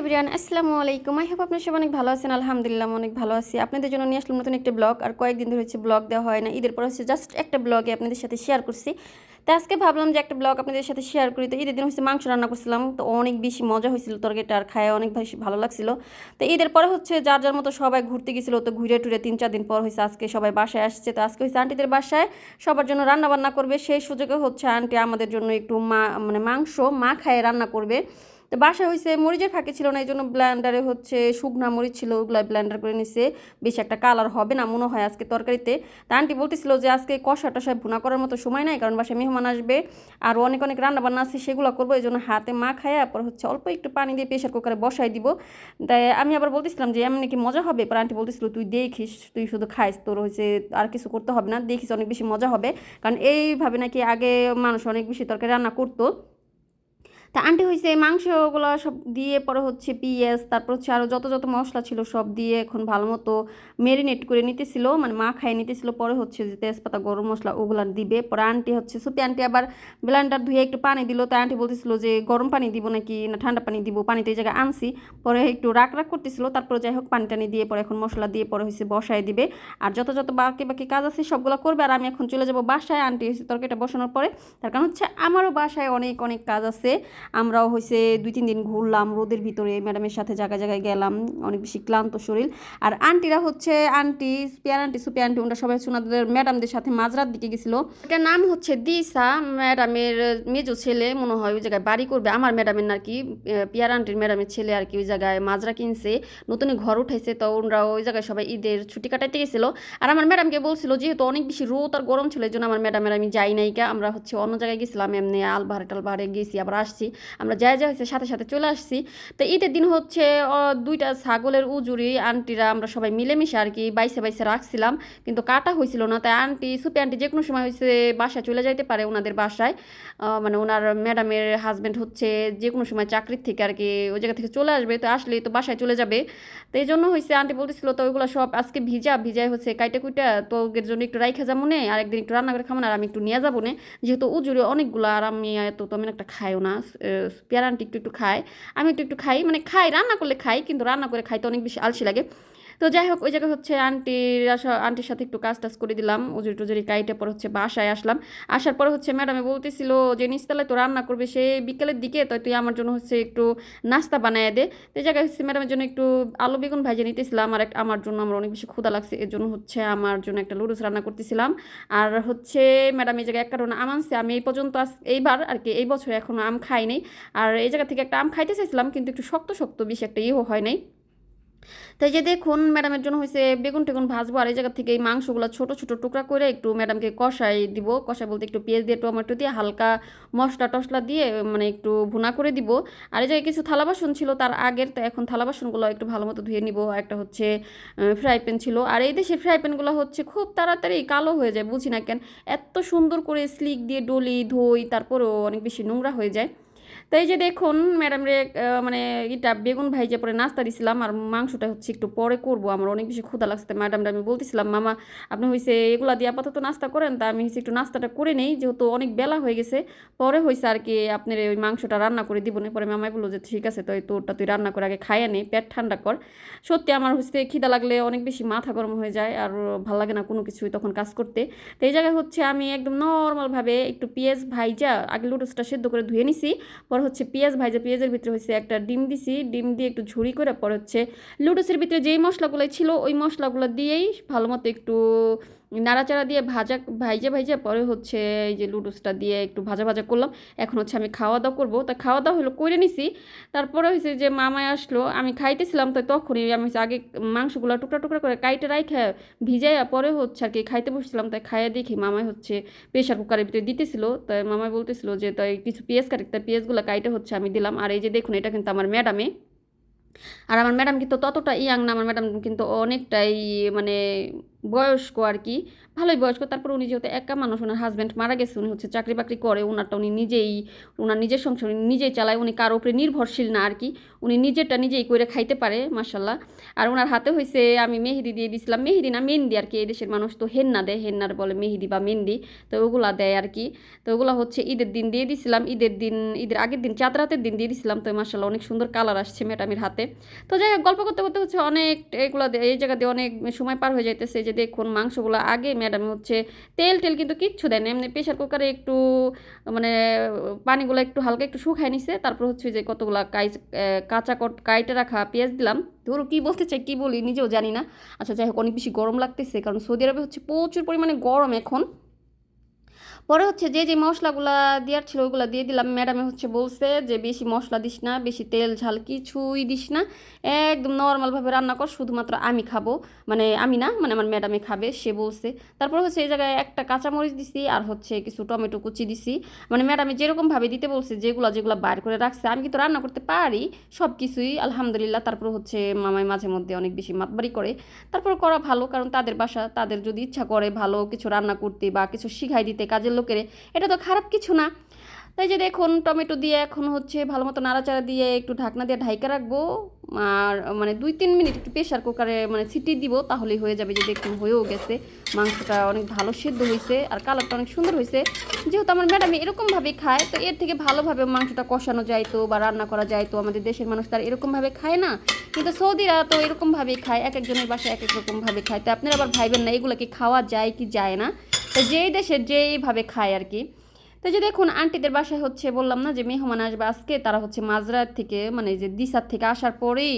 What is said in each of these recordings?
Everyone, আসসালামু আলাইকুম। I hope আপনার সব অনেক ভালো আছেন। আলহামদুলিল্লাহ অনেক ভালো আছি। আপনাদের জন্য নিয়ে আসলাম নতুন একটা ব্লগ। আর কয়েকদিন ধরে হচ্ছে ব্লগ দেওয়া হয় না। ঈদের পর হচ্ছে জাস্ট একটা ব্লগে আপনাদের সাথে শেয়ার করছি। তো আজকে ভাবলাম যে একটা ব্লগ আপনাদের সাথে শেয়ার করি। তো ঈদের দিন হচ্ছে মাংস রান্না করছিলাম। তো অনেক বেশি মজা হয়েছিল তরকারিটা আর খায় অনেক বেশি ভালো লাগছিল। তো ঈদের পরে হচ্ছে যার যার মতো সবাই ঘুরতে গেছিল, তো ঘুরে টুরে তিন চার দিন পর হয়েছে আজকে সবাই বাসায় আসছে। তো আজকে হচ্ছে আন্টিদের বাসায় সবার জন্য রান্না বান্না করবে। সেই সুযোগে হচ্ছে আন্টি আমাদের জন্য একটু মা মানে মাংস মা খায় রান্না করবে। তো বাসায় হয়েছে মরিচের ফাঁকে ছিল না এই জন্য ব্ল্যান্ডারে হচ্ছে শুকনা মরিচ ছিল ওগুলো ব্ল্যান্ডার করে নিছে। বেশি একটা কালার হবে না মনে হয় আজকে তরকারিতে। তা আন্টি বলতেছিল যে আজকে কষা টষায় ভুনা করার মতো সময় নাই, কারণ বাসায় মেহমান আসবে। আর অনেক অনেক রান্না বান্না আছে, সেগুলো করব এই জন্য হাতে মা খায় পর হচ্ছে অল্প একটু পানি দিয়ে প্রেশার কুকারে বসাই দিব। তাই আমি আবার বলতেছিলাম যে এমনি কি মজা হবে? পর আন্টি বলতেছিল, তুই দেখিস, তুই শুধু খাইস, তোর হয়েছে আর কিছু করতে হবে না, দেখিস অনেক বেশি মজা হবে। কারণ এইভাবে নাকি আগে মানুষ অনেক বেশি তরকারি রান্না করতো। তা আন্টি হয়েছে মাংসগুলো সব দিয়ে, পরে হচ্ছে পিঁয়াজ, তারপর হচ্ছে আরও যত যত মশলা ছিল সব দিয়ে এখন ভালো মতো মেরিনেট করে নিতেছিল মানে মা খাই নিতেছিল, পরে হচ্ছে যে তেজপাতা, গরম মশলা ওগুলো দিবে। পরে আন্টি হচ্ছে সুপি, আন্টি আবার ব্লেন্ডার ধুয়ে একটু পানি দিল তাই আন্টি বলতেছিল যে গরম পানি দিব নাকি না ঠান্ডা পানি দিব পানিতে এই জায়গায় আনছি। পরে একটু রাগ রাগ করতেছিল, তারপরে যাই হোক পানি টানি দিয়ে পরে এখন মশলা দিয়ে পরে হচ্ছে বসায় দিবে। আর যত যত বাকি বাকি কাজ আছে সবগুলো করবে, আর আমি এখন চলে যাব বাসায়, আন্টি হচ্ছে তরকারিটা বসানোর পরে। তার কারণ হচ্ছে আমারও বাসায় অনেক অনেক কাজ আছে। আমরাও হয়েছে দুই, তিন দিন ঘুরলাম, রোদের ভিতরে ম্যাডামের সাথে জায়গায় জায়গায় গেলাম, অনেক বেশি ক্লান্ত শরীর। আর আন্টিরা হচ্ছে আন্টি সুপিয়ার, আন্টি সুপিয়া আন্টি, ওনারা সবাই ওনাদের ম্যাডামদের সাথে মাঝরাত দিকে গেছিল। এটার নাম হচ্ছে দিসা, ম্যাডামের মেজো ছেলে, মনে হয় ওই জায়গায় বাড়ি করবে। আমার ম্যাডামের আর কি পিয়ার আন্টির ম্যাডামের ছেলে আর কি ওই জায়গায় মাজরা কিনছে, নতুন ঘর উঠেছে তো ওনারা ওই জায়গায় সবাই ঈদের ছুটি কাটাইতে গেছিল। আর আমার ম্যাডামকে বলছিল, যেহেতু অনেক বেশি রোদ আর গরম ছিল এই জন্য আমার ম্যাডামের আমি যাই নাই কা, আমরা হচ্ছে অন্য জায়গায় গেছিলাম, এমনি আলবাহারে টালবাহারে গেছি, আবার আসছি। আমরা যা যা হয়েছে সাথে সাথে চলে আসছি। তো ঈদের দিন হচ্ছে দুইটা ছাগলের উজুরি আন্টিরা আমরা সবাই মিলেমিশে আর কি বাইসে বাইসে রাখছিলাম। কিন্তু কাটা হয়েছিল না, তাই আন্টি, সুপি আন্টি যে কোনো সময় হয়েছে বাসায় চলে যাইতে পারে ওনাদের বাসায়। মানে ওনার ম্যাডামের হাজব্যান্ড হচ্ছে যে কোনো সময় চাকরির থেকে আর কি ওই জায়গা থেকে চলে আসবে, তো আসলেই তো বাসায় চলে যাবে। তো এই জন্য হয়েছে আন্টি বলতেছিল, তো ওইগুলো সব আজকে ভিজা ভিজাই হচ্ছে কাইটা কুইটা, তো ওদের জন্য একটু রাইখা যাব নে, আর একদিন একটু রান্না করে খাব না, আর আমি একটু নিয়ে যাব না। যেহেতু উজুরি অনেকগুলো, আর আমি এত তো আমি একটা খাইও না। পেয়ার আন্টি একটু একটু খায় আমি একটু একটু খাই মানে খাই, রান্না করলে খাই, কিন্তু রান্না করে খাইতে অনেক বেশি আলসি লাগে। তো যাই হোক, ওই জায়গায় হচ্ছে আন্টির আন্টির সাথে একটু কাজ টাজ করে দিলাম, উজুরি টুজুরি কাইটে পর হচ্ছে বাসায় আসলাম। আসার পর হচ্ছে ম্যাডামে বলতেছিল যে নিচতলায় তো রান্না করবে সে বিকেলের দিকে তো তুই আমার জন্য হচ্ছে একটু নাস্তা বানায় দে। তো জায়গায় হচ্ছে ম্যাডামের জন্য একটু আলু বেগুন ভাজে নিতেছিলাম, আর আমার জন্য আমার অনেক বেশি ক্ষুদা লাগছে, এর জন্য হচ্ছে আমার জন্য একটা লুডুস রান্না করতেছিলাম। আর হচ্ছে ম্যাডাম এই জায়গায় এক কারণে আম আনছে, আমি এই পর্যন্ত এইবার আর কি এই বছর এখনও আম খাইনি। আর এই জায়গা থেকে একটা আম খাইতে চাইছিলাম, কিন্তু একটু শক্ত শক্ত বেশি একটা ইয়েও হয় নাই। তাই যে দেখুন, ম্যাডামের জন্য হয়েছে বেগুন টেগুন ভাজবো, আর এই জায়গা থেকে এই মাংসগুলো ছোটো ছোটো টুকরা করে একটু ম্যাডামকে কষাই দিব। কষাই বলতে একটু পেঁয়াজ দিয়ে, টমেটো দিয়ে হালকা মশলা টশলা দিয়ে মানে একটু ভুনা করে দিব। আর এই জায়গায় কিছু থালা বাসন ছিল, তার আগের তো এখন থালা বাসনগুলো একটু ভালো মতো ধুয়ে নিব। একটা হচ্ছে ফ্রাই প্যান ছিল। আর এই দেশের ফ্রাই প্যানগুলো হচ্ছে খুব তাড়াতাড়ি কালো হয়ে যায়, বুঝি না কেন? এত সুন্দর করে স্লিক দিয়ে ডলি, ধুই, তারপরেও অনেক বেশি নোংরা হয়ে যায়। তো এই যে দেখুন ম্যাডাম রে মানে এটা বেগুন ভাইজে পরে নাস্তা দিছিলাম আর মাংসটা হচ্ছে একটু পরে করব। আমার অনেক বেশি ক্ষুদা লাগছে। ম্যাডামরা আমি বলতেছিলাম, মামা, আপনি হয়েছে এগুলা দিয়ে আপাতত নাস্তা করেন। তা আমি হচ্ছে একটু নাস্তাটা করে নেই। যেহেতু অনেক বেলা হয়ে গেছে, পরে হয়েছে আর কি আপনার ওই মাংসটা রান্না করে দিব। না পরে মামাই বলল যে, ঠিক আছে তো তোরটা তুই রান্না করে আগে খাইয়া নেই পেট ঠান্ডা কর। সত্যি আমার হচ্ছে খিদা লাগলে অনেক বেশি মাথা গরম হয়ে যায় আর ভালো লাগে না কোনো কিছুই তখন কাজ করতে। তো এই জায়গায় হচ্ছে আমি একদম নর্মালভাবে একটু পেঁয়াজ ভাইজা, আগে লুডুসটা সেদ্ধ করে ধুয়ে নিছি। পর হচ্ছে পেঁয়াজ ভাজা, পেঁয়াজের ভিতরে হচ্ছে একটা ডিম দিছি, ডিম দিয়ে একটু ঝুড়ি করে পর হচ্ছে লুডোসের ভিতরে যেই মশলাগুলো ছিল, ওই মশলাগুলো দিয়েই ভালো মতো একটু নাড়াচাড়া দিয়ে ভাজা, ভাইজে ভাইজে, পরে হচ্ছে এই যে লুডুসটা দিয়ে একটু ভাজা ভাজা করলাম। এখন হচ্ছে আমি খাওয়া দাওয়া করব। তা খাওয়া দাওয়া হলো, করে নিছি। তারপরে হয়েছে যে মামায় আসলো, আমি খাইতেছিলাম তো তখনই আমি আগে মাংসগুলো টুকরা টুকরা করে কাইটে রাইখে ভিজাইয়া পরে হচ্ছে আর কি খাইতে বসছিলাম। তাই খাইয়া দেখি মামাই হচ্ছে প্রেশার কুকারের ভিতরে দিতেছিল। তাই মামাই বলতেছিল যে, তাই কিছু পেঁয়াজ কাটি, তাই পেঁয়াজগুলো কাইটে হচ্ছে আমি দিলাম। আর এই যে দেখুন, এটা কিন্তু আমার ম্যাডামে। আর আমার ম্যাডাম কিন্তু ততটা ইয়াং না, আমার ম্যাডাম কিন্তু অনেকটাই মানে বয়স্ক আর কি, ভালোই বয়স্ক। তারপর উনি যেহেতু একা মানুষ, ওনার হাজব্যান্ড মারা গেছে, উনি হচ্ছে চাকরি বাকরি করে ওনারটা উনি নিজেই ওনার নিজের সংসার নিজেই চালায়, উনি কারও উপরে নির্ভরশীল না আর কি। উনি নিজেরটা নিজেই করে খাইতে পারে মাসাল্লাহ আর ওনার হাতে হয়েছে আমি মেহেদি দিয়ে দিছিলাম। মেহেদি না মেহেন্দি আর কি, এই দেশের মানুষ তো হেন্না দেয়, হেন্নার বলে মেহেদি বা মেহেন্দি। তো ওগুলা দেয় আর কি। তো ওগুলো হচ্ছে ঈদের দিন দিয়ে দিছিলাম, ঈদের দিন, ঈদের আগের দিন, চাঁদ রাতের দিন দিয়ে দিছিলাম। তো মাসাল্লাহ অনেক সুন্দর কালার আসছে ম্যাডামের হাতে। তো যাই হোক, গল্প করতে করতে হচ্ছে অনেক, এগুলো এই জায়গা দিয়ে অনেক সময় পার হয়ে যাইতেছে যে দেখুন মাংসগুলো আগে ম্যাডাম হচ্ছে তেল টেল কিন্তু কিচ্ছু দেয় না। এমনি প্রেশার কুকারে একটু মানে পানিগুলো একটু হালকা একটু শুকায় নিছে। তারপর হচ্ছে যে কতগুলো কাই কাঁচা কট, কাইটে রাখা পেঁয়াজ দিলাম। ধরো কী বলতে চাই, কী বলি নিজেও জানি না। আচ্ছা যাই হোক, অনেক বেশি গরম লাগতেছে। কারণ সৌদি আরবে হচ্ছে প্রচুর পরিমাণে গরম এখন। পরে হচ্ছে যে যে মশলাগুলো দেওয়ার ছিল, ওইগুলো দিয়ে দিলাম। ম্যাডামে হচ্ছে বলছে যে, বেশি মশলা দিস না, বেশি তেল, ঝাল কিছুই দিস না। একদম নর্মালভাবে রান্না কর, শুধুমাত্র আমি খাব। মানে আমি না মানে আমার ম্যাডামে খাবে, সে বলছে। তারপর হচ্ছে এই জায়গায় একটা কাঁচামরিচ দিছি আর হচ্ছে কিছু টমেটো কুচি দিছি। মানে ম্যাডামে যেরকমভাবে দিতে বলছে, যেগুলো যেগুলো বাইর করে রাখছে, আমি কিন্তু রান্না করতে পারি সব কিছুই আলহামদুলিল্লাহ। তারপর হচ্ছে মামাই মাঝে মধ্যে অনেক বেশি মাতবাড়ি করে। তারপর করা ভালো, কারণ তাদের বাসা, তাদের যদি ইচ্ছা করে ভালো কিছু রান্না করতে বা কিছু শিখাই দিতে কাজের লোকের, এটা তো খারাপ কিছু না। তাই যে দেখুন, টমেটো দিয়ে এখন হচ্ছে ভালো মতো নাড়াচাড়া দিয়ে একটু ঢাকনা দিয়ে ঢাইকা রাখব, আর মানে দুই তিন মিনিট একটু প্রেশার কুকারে মানে সিটি দিব, তাহলেই হয়ে যাবে যে দেখুন হয়েও গেছে। মাংসটা অনেক ভালো সেদ্ধ হয়েছে আর কালারটা অনেক সুন্দর হয়েছে। যেহেতু আমার ম্যাডাম এরকমভাবে খায়, তো এর থেকে ভালোভাবে মাংসটা কষানো যাইতো বা রান্না করা যায় তো আমাদের দেশের মানুষ তার এরকমভাবে খায় না। কিন্তু সৌদিরা তো এরকমভাবেই খায়, এক একজনের বাসায় এক এক রকমভাবে খায়। তো আপনারা আবার ভাইবেন না, এগুলো কি খাওয়া যায় কি যায় না? তো যেই দেশে যেইভাবে খায় আর কি, তো যে দেখুন, আন্টিদের বাসায় হচ্ছে বললাম না যে মেহমান আসবে আজকে, তারা হচ্ছে মাঝরাত থেকে মানে যে দিশার থেকে আসার পরেই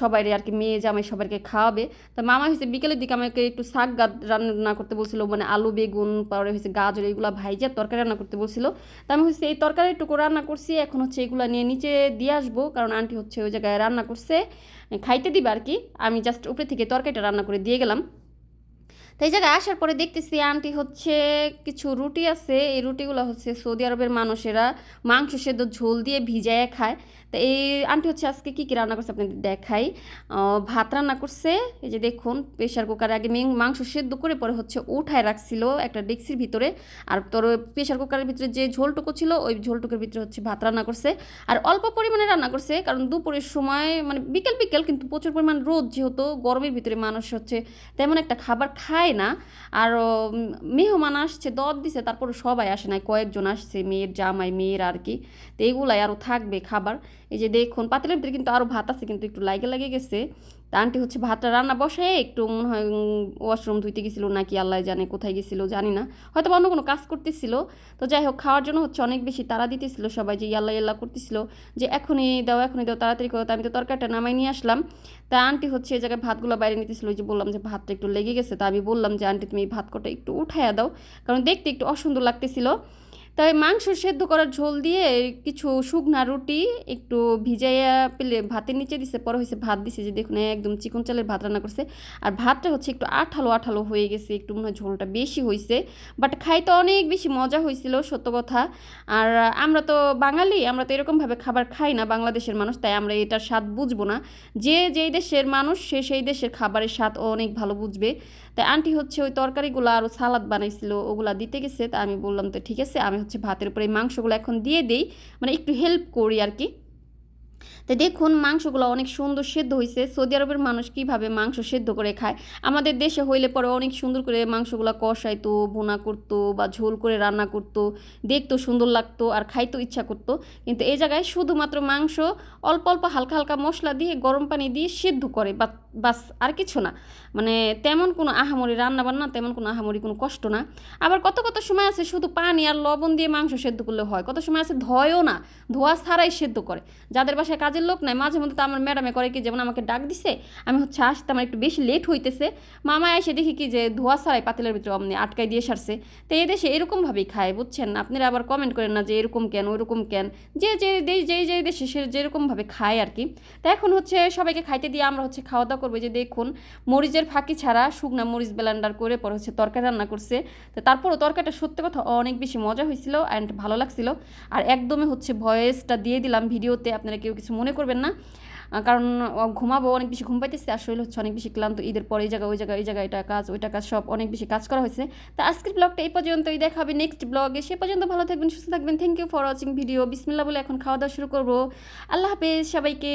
সবাই আর কি মেয়ে জামাই সবাইকে খাওয়াবে। তো মামা হচ্ছে বিকেলের দিকে আমাকে একটু শাক রান্না করতে বলছিল মানে আলু, বেগুন, পরে হচ্ছে গাজর, এগুলো ভাইজা তরকারি রান্না করতে বলছিল। তো আমি হচ্ছে এই তরকারিটুকু রান্না করছি, এখন হচ্ছে এগুলো নিয়ে নিচে দিয়ে আসব, কারণ আন্টি হচ্ছে ওই জায়গায় রান্না করছে, খাইতে দিবে আর কি। আমি জাস্ট উপরে থেকে তরকারিটা রান্না করে দিয়ে গেলাম। তো এই জায়গায় আসার পরে দেখতেছি আন্টি হচ্ছে কিছু রুটি আছে। এই রুটিগুলো হচ্ছে সৌদি আরবের মানুষেরা মাংস সেদ্ধ ঝোল দিয়ে ভিজায় খায়। তো এই আন্টি হচ্ছে আজকে কী কী রান্না করছে আপনাদের দেখাই। ভাত রান্না করছে, এই যে দেখুন প্রেশার কুকারে আগে মাংস সেদ্ধ করে পরে হচ্ছে উঠায় রাখছিল একটা ডেক্সির ভিতরে। আর তোর প্রেশার কুকারের ভিতরে যে ঝোলটুকু ছিল, ওই ঝোলটুকুর ভিতরে হচ্ছে ভাত রান্না করছে। আর অল্প পরিমাণে রান্না করছে, কারণ দুপুরের সময় মানে বিকেল বিকেল, কিন্তু প্রচুর পরিমাণ রোদ যেহেতু, গরমের ভিতরে মানুষ হচ্ছে তেমন একটা খাবার খায় না। আর মেহমান আসছে দর দিছে, তারপরে সবাই আসে না কয়েকজন আসছে, মেয়ের জামাই, মেয়ের আর কি। তো এগুলাই আরও থাকবে খাবার। এই যে দেখুন পাতিলের ভিতরে কিন্তু আরও ভাত আছে, কিন্তু একটু লাগে লাগে গেছে। তা আন্টি হচ্ছে ভাতটা রান্না বসায়, একটু মনে হয় ওয়াশরুম ধুইতে গেছিল নাকি, আল্লাহ জানে কোথায় গেছিল, জানি না। হয়তো অন্য কোনো কাজ করতেছিল। তো যাই হোক, খাওয়ার জন্য হচ্ছে অনেক বেশি তারা দিতেছিল সবাই, যে ইয়াল্লা ইয়াল্লা করতেছিল, যে এখনই দাও এখনই দাও, তাড়াতাড়ি করো আমি তো তরকারিটা নামাই নিয়ে আসলাম। তা আন্টি হচ্ছে এই জায়গায় ভাতগুলো বাইরে নিতেছিল যে বললাম যে ভাতটা একটু লেগে গেছে, তা আমি বললাম যে, আন্টি তুমি ভাত কটা একটু উঠাইয়া দাও। কারণ দেখতে একটু অসুন্দর লাগতেছিল। তাই মাংস সেদ্ধ করার ঝোল দিয়ে কিছু শুকনা রুটি একটু ভিজাইয়া পেলে ভাতের নিচে দিছে, পরে হয়েছে ভাত দিছে, যে দেখুন একদম চিকন চালের ভাত রান্না করছে। আর ভাতটা হচ্ছে একটু আঠালো আঠালো হয়ে গেছে, একটু মনে হয় ঝোলটা বেশি হয়েছে বাট খাইতে অনেক বেশি মজা হয়েছিল সত্য কথা। আর আমরা তো বাঙালি, আমরা তো এরকমভাবে খাবার খাই না, বাংলাদেশের মানুষ, তাই আমরা এটার স্বাদ বুঝব না। যে যেই দেশের মানুষ, সে সেই দেশের খাবারের স্বাদ অনেক ভালো বুঝবে। তাই আন্টি হচ্ছে ওই তরকারিগুলো আরও সালাদ বানাইছিল, ওগুলো দিতে গেছে। তা আমি বললাম, তো ঠিক আছে, আমি হচ্ছে ভাতের উপরে এই মাংসগুলো এখন দিয়ে দিই মানে একটু হেল্প করি আর কি। তো দেখুন, মাংসগুলো অনেক সুন্দর সেদ্ধ হয়েছে সৌদি আরবের মানুষ কীভাবে মাংস সেদ্ধ করে খায়? আমাদের দেশে হইলে পরে অনেক সুন্দর করে মাংসগুলো কষাইতো বোনা করতো বা ঝোল করে রান্না করতো। দেখতো সুন্দর লাগতো আর খাইতো ইচ্ছা করতো। কিন্তু এই জায়গায় শুধুমাত্র মাংস অল্প অল্প হালকা হালকা মশলা দিয়ে, গরম পানি দিয়ে সেদ্ধ করে বা বাস আর কিছু না। মানে তেমন কোনো আহামরি রান্না বান্না তেমন কোনো আহামরি কোনো কষ্ট না। আবার কত কত সময় আছে শুধু পানি আর লবণ দিয়ে মাংস সেদ্ধ করলে হয়? কত সময় আছে ধয়ও না। ধোয়া ছাড়াই সেদ্ধ করে। যাদের বাসায় কাজের লোক নাই, মাঝে মধ্যে তো আমার ম্যাডামে করে কি যেমন আমাকে ডাক দিছে, আমি হচ্ছে আসতে আমার একটু বেশি লেট হইতেছে। মামা এসে দেখি কি যে ধোয়া ছাড়াই পাতিলের ভিতরে অমনি আটকাই দিয়ে সারছে। তো এই দেশে এরকমভাবেই খায়, বুঝছেন? আপনারা আবার কমেন্ট করেন না যে এরকম কেন ওইরকম কেন? যে যে দেশ যেই যেই দেশে সে যেরকমভাবে খায় আর কি। তো এখন হচ্ছে সবাইকে খাইতে দিয়ে আমরা হচ্ছে খাওয়া দাওয়া করব যে দেখুন, মরিচের ফাঁকি ছাড়া শুকনা মরিচ ব্লেন্ডার করে পরে হচ্ছে তরকারি রান্না করছে। তো তারপরও তরকারিটা সত্যি কথা অনেক বেশি মজা হয়েছিল অ্যান্ড ভালো লাগছিল। আর একদমই হচ্ছে ভয়েসটা দিয়ে দিলাম ভিডিওতে, আপনারা কেউ কিছু মনে করবেন না। কারণ ঘুমাবো, অনেক বেশি ঘুম পাইতেছে, আর শরীর হচ্ছে অনেক বেশি ক্লান্ত। ঈদের পরে এই জায়গা ওই জায়গায়, এই জায়গায় এটা কাজ ওইটা কাজ সব অনেক বেশি কাজ করা হয়েছে। তো আজকের ব্লগটা এই পর্যন্তই। দেখা হবে নেক্সট ব্লগে সে পর্যন্ত ভালো থাকবেন, সুস্থ থাকবেন। Thank you for watching video বিসমিল্লা বলে এখন খাওয়া দাওয়া শুরু করব। আল্লাহ হাফেজ সবাইকে।